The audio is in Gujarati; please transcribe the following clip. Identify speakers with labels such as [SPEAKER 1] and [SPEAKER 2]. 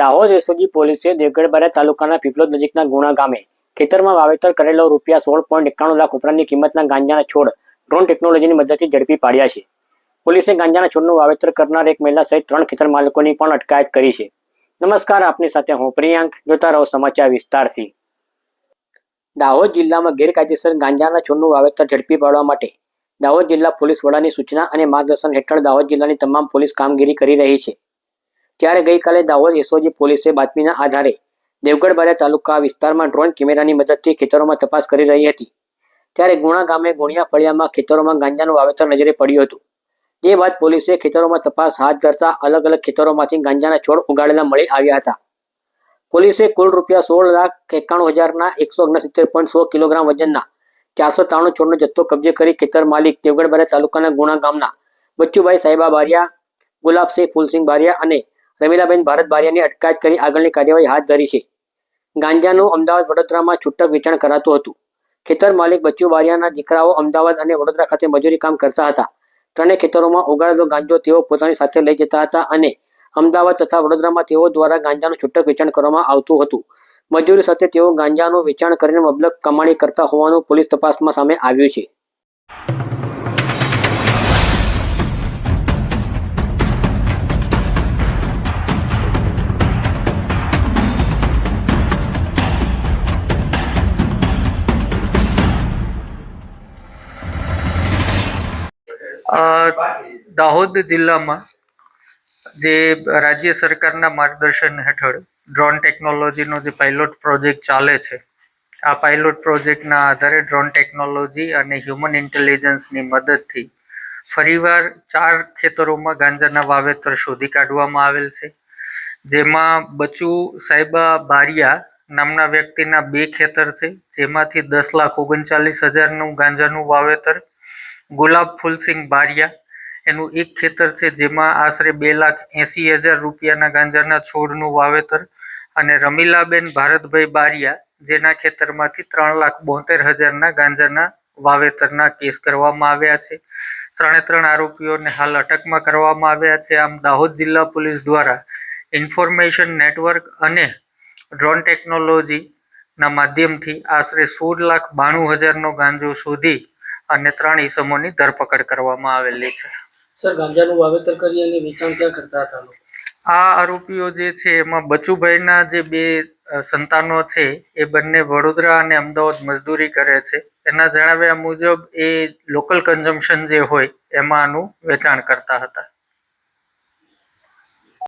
[SPEAKER 1] દાહોદ એસઓજી પોલીસે દેવગઢબારા તાલુકાના પીપલોદ નજીકના ગુણા ગામે ખેતરમાં વાવેતર કરેલો રૂપિયા સોળ પોઈન્ટ એકાણું લાખ ઉપરાંતની કિંમતના ગાંજાના છોડ ડ્રોન ટેકનોલોજીની મદદથી ઝડપી પાડ્યા છે. પોલીસે ગાંજાના છોડનું વાવેતર કરનાર એક મહિલા સહિત ત્રણ ખેતર માલિકોની પણ અટકાયત કરી છે. નમસ્કાર, આપની સાથે હું પ્રિયાંક, જોતા રહો સમાચાર વિસ્તારથી. દાહોદ જિલ્લામાં ગેરકાયદેસર ગાંજાના છોડનું વાવેતર ઝડપી પાડવા માટે દાહોદ જિલ્લા પોલીસ વડાની સૂચના અને માર્ગદર્શન હેઠળ દાહોદ જિલ્લાની તમામ પોલીસ કામગીરી કરી રહી છે. ત્યારે ગઈકાલે દાહોદ એસઓજી પોલીસે બાતમીના આધારે દેવગઢ તાલુકા વિસ્તારમાં ડ્રોન કેમેરાની મદદથી ખેતરોમાં તપાસ કરી રહી હતી. ત્યારે ગુણા ગામે ગુણિયા ફળિયામાં ખેતરોમાં ગાંજાનું વાવેતર નજરે પડ્યું હતું. જે બાદ પોલીસે ખેતરોમાં તપાસ હાથ ધરતા અલગ અલગ ખેતરોમાંથી ગાંજાના છોડ ઉગાડેલા મળી આવ્યા હતા. પોલીસે કુલ રૂપિયા સોળ લાખ એકાણું હજારના એકસો ઓગણસિત્તેર પોઈન્ટ સો કિલોગ્રામ વજનના ચારસો ત્રાણું છોડનો જથ્થો કબજે કરી ખેતર માલિક દેવગઢ બારિયા તાલુકાના ગુણા ગામના બચ્ચુભાઈ સાહેબા બારિયા, ગુલાબસિંહ ફૂલસિંહ બારિયા અને રમીલાબેન ભારત બારિયાની અટકાયત કરી આગળની કાર્યવાહી હાથ ધરી છે. ગાંજાનું અમદાવાદ વડોદરામાં છૂટક વેચાણ કરાતું હતું. ખેતર માલિક બચ્ચુ બારિયાના દીકરાઓ અમદાવાદ અને વડોદરા ખાતે મજૂરી કામ કરતા હતા. ત્રણેય ખેતરોમાં ઉગાડેલો ગાંજો તેઓ પોતાની સાથે લઈ જતા હતા અને અમદાવાદ તથા વડોદરામાં તેઓ દ્વારા ગાંજાનું છૂટક વેચાણ કરવામાં આવતું હતું. મજૂરી સાથે તેઓ ગાંજાનું વેચાણ કરીને મબલક કમાણી કરતા હોવાનું પોલીસ તપાસમાં સામે આવ્યું છે.
[SPEAKER 2] દાહોદ જિલ્લામાં જે રાજ્ય સરકારના માર્ગદર્શન હેઠળ ડ્રોન ટેકનોલોજીનો જે પાયલોટ પ્રોજેક્ટ ચાલે છે, આ પાયલોટ પ્રોજેક્ટના આધારે ડ્રોન ટેકનોલોજી અને હ્યુમન ઇન્ટેલિજન્સની મદદથી ફરીવાર ચાર ખેતરોમાં ગાંજાના વાવેતર શોધી કાઢવામાં આવેલ છે. જેમાં બચુ સાહેબા બારિયા નામના વ્યક્તિના બે ખેતર છે, જેમાંથી દસ લાખ ઓગણચાલીસ હજારનું ગાંજાનું વાવેતર ગુલાબ ફૂલસિંહ બારિયા. એનું એક ખેતર છે જેમાં આશરે બે લાખ એંસી હજાર રૂપિયાના ગાંજાના છોડનું વાવેતર અને રમીલાબેન ભારતભાઈ બારિયા જેના ખેતરમાંથી ત્રણ લાખ બોતેર હજારના ગાંજાના વાવેતરના કેસ કરવામાં આવ્યા છે. ત્રણે ત્રણ આરોપીઓને હાલ અટકમાં કરવામાં આવ્યા છે. આમ દાહોદ જિલ્લા પોલીસ દ્વારા ઇન્ફોર્મેશન નેટવર્ક અને ડ્રોન ટેકનોલોજીના માધ્યમથી આશરે સોળ લાખ બાણું હજારનો ગાંજો શોધી અને ત્રણ ઈસમોની ધરપકડ કરવામાં આવેલી છે.
[SPEAKER 3] સર ગાંજાનું વાવેતર કરી અને વેચાણ ક્યાં કરતા હતા
[SPEAKER 2] આ આરોપીઓ જે છે એમાં બચુભાઈના જે બે સંતાનો છે એ બંને વડોદરા અને અમદાવાદ મજદૂરી કરે છે. એના જણાવ્યા મુજબ એ લોકલ કન્ઝમ્પશન જે હોય એમાં આનું વેચાણ કરતા હતા.